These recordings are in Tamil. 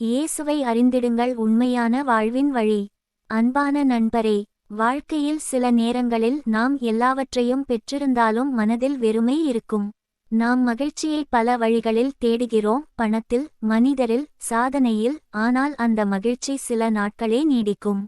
இயேசுவை அறிந்திடுங்கள் உண்மையான வாழ்வின் வழி. அன்பான நண்பரே வாழ்க்கையில் சில நேரங்களில் நாம் எல்லாவற்றையும் பெற்றிருந்தாலும் மனதில் வெறுமை இருக்கும். நாம் மகிழ்ச்சியை பல வழிகளில் தேடுகிறோம் பணத்தில் மனிதரில் சாதனையில் ஆனால் அந்த மகிழ்ச்சி சில நாட்களே நீடிக்கும்.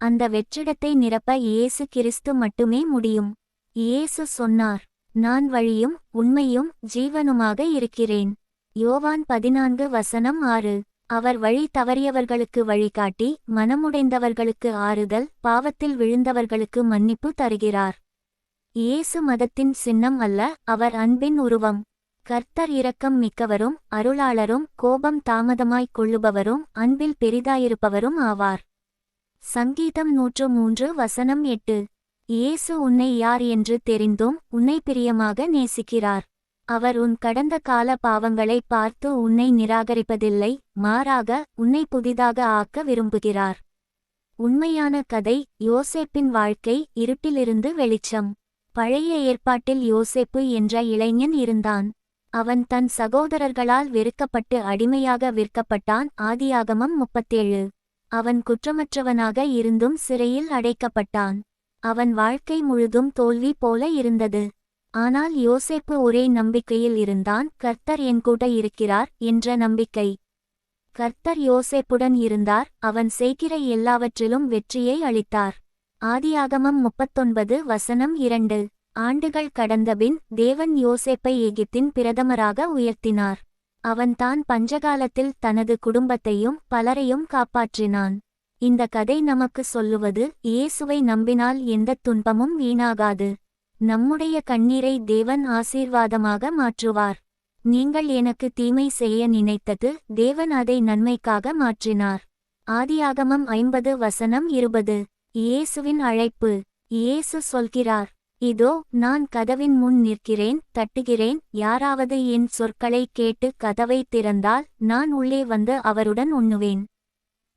அந்த வெற்றிடத்தை நிரப்ப இயேசு கிறிஸ்து மட்டுமே முடியும். இயேசு சொன்னார் நான் வழியும் உண்மையும் ஜீவனுமாக இருக்கிறேன். யோவான் பதினான்கு வசனம் ஆறு. அவர் வழி தவறியவர்களுக்கு வழிகாட்டி மனமுடைந்தவர்களுக்கு ஆறுதல் பாவத்தில் விழுந்தவர்களுக்கு மன்னிப்பு தருகிறார். இயேசு மதத்தின் சின்னம் அல்ல அவர் அன்பின் உருவம். கர்த்தர் இரக்கம் மிக்கவரும் அருளாளரும் கோபம் தாமதமாய்க் கொள்ளுபவரும் அன்பில் பெரிதாயிருப்பவரும் ஆவார். சங்கீதம் நூற்று மூன்று வசனம் எட்டு. இயேசு உன்னை யார் என்று தெரிந்தும் உன்னை பிரியமாக நேசிக்கிறார். அவர் உன் கடந்த கால பாவங்களை பார்த்து உன்னை நிராகரிப்பதில்லை மாறாக உன்னை புதிதாக ஆக்க விரும்புகிறார். உண்மையான கதை யோசேப்பின் வாழ்க்கை இருட்டிலிருந்து வெளிச்சம். பழைய ஏற்பாட்டில் யோசேப்பு என்ற இளைஞன் இருந்தான். அவன் தன் சகோதரர்களால் வெறுக்கப்பட்டு அடிமையாக விற்கப்பட்டான் ஆதியாகமம் முப்பத்தேழு. அவன் குற்றமற்றவனாக இருந்தும் சிறையில் அடைக்கப்பட்டான். அவன் வாழ்க்கை முழுதும் தோல்வி போல இருந்தது. ஆனால் யோசேப்பு ஒரே நம்பிக்கையில் இருந்தான் கர்த்தர் என் கூட இருக்கிறார் என்ற நம்பிக்கை. கர்த்தர் யோசேப்புடன் இருந்தார் அவன் செய்கிற எல்லாவற்றிலும் வெற்றியை அளித்தார். ஆதியாகமம் முப்பத்தொன்பது வசனம் இரண்டு. ஆண்டுகள் கடந்தபின் தேவன் யோசேப்பை எகிப்தின் பிரதமராக உயர்த்தினார். அவன் தான் பஞ்சகாலத்தில் தனது குடும்பத்தையும் பலரையும் காப்பாற்றினான். இந்த கதை நமக்கு சொல்லுவது இயேசுவை நம்பினால் எந்த துன்பமும் வீணாகாது. நம்முடைய கண்ணீரை தேவன் ஆசீர்வாதமாக மாற்றுவார். நீங்கள் எனக்கு தீமை செய்ய நினைத்தது தேவன் அதை நன்மைக்காக மாற்றினார். ஆதியாகமம் ஐம்பது வசனம் இருபது. இயேசுவின் அழைப்பு. இயேசு சொல்கிறார் இதோ நான் கதவின் முன் நிற்கிறேன் தட்டுகிறேன் யாராவது என் சொற்களை கேட்டு கதவை திறந்தால் நான் உள்ளே வந்து அவருடன் உண்ணுவேன்.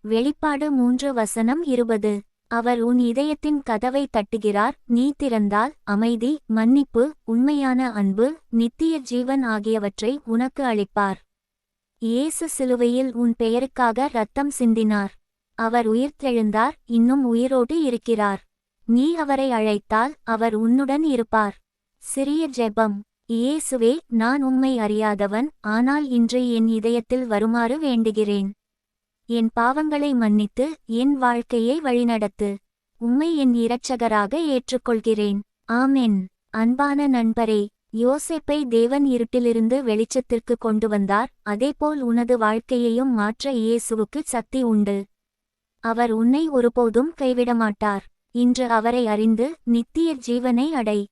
வெளிப்பாடு மூன்று வசனம் இருபது. அவர் உன் இதயத்தின் கதவை தட்டுகிறார் நீ திறந்தால் அமைதி மன்னிப்பு உண்மையான அன்பு நித்திய ஜீவன் ஆகியவற்றை உனக்கு அளிப்பார். இயேசு சிலுவையில் உன் பெயருக்காக ரத்தம் சிந்தினார். அவர் உயிர்த்தெழுந்தார் இன்னும் உயிரோடு இருக்கிறார். நீ அவரை அழைத்தால் அவர் உன்னுடன் இருப்பார். சிறிய ஜெபம். இயேசுவே நான் உண்மை அறியாதவன் ஆனால் இன்று என் இதயத்தில் வருமாறு வேண்டுகிறேன். என் பாவங்களை மன்னித்து என் வாழ்க்கையை வழிநடத்து. உம்மை என் இரட்சகராக ஏற்றுக்கொள்கிறேன். ஆமென். அன்பான நண்பரே யோசேப்பை தேவன் இருட்டிலிருந்து வெளிச்சத்திற்கு கொண்டு வந்தார். அதேபோல் உனது வாழ்க்கையையும் மாற்ற இயேசுவுக்கு சக்தி உண்டு. அவர் உன்னை ஒருபோதும் கைவிடமாட்டார். இன்று அவரை அறிந்து நித்திய ஜீவனை அடை.